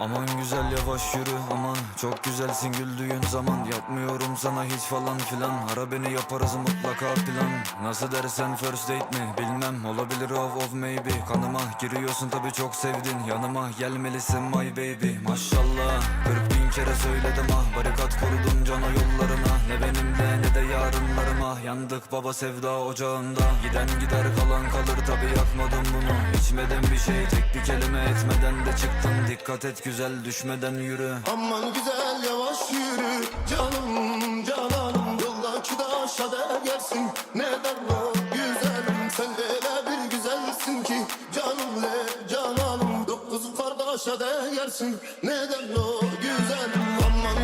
Aman güzel yavaş yürü aman. Çok güzelsin güldüğün zaman. Yapmıyorum sana hiç falan filan. Ara beni yaparız mutlaka plan. Nasıl dersen first date mi? Bilmem. Olabilir of of maybe. Kanıma giriyorsun tabi çok sevdin. Yanıma gelmelisin my baby. Maşallah. 40 bin kere söyledim ah. Barikat kurdum cana yollarına Yandık baba sevda ocağında. Giden gider kalan kalır tabi yakmadım bunu. İçmedim bir şey tek bir kelime etmeden de çıktın. Dikkat et güzel düşmeden yürü. Aman güzel yavaş yürü. Canım cananım Yoldaki taşa değersin Neden o güzelim Sen öyle bir güzelsin ki. Canım le cananım Dokuz kardeşe değersin Neden o güzelim Aman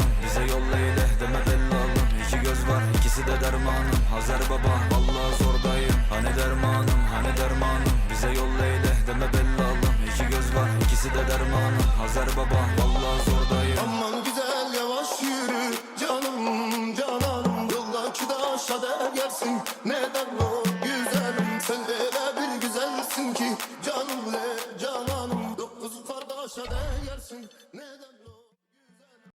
assim, né, neden olur?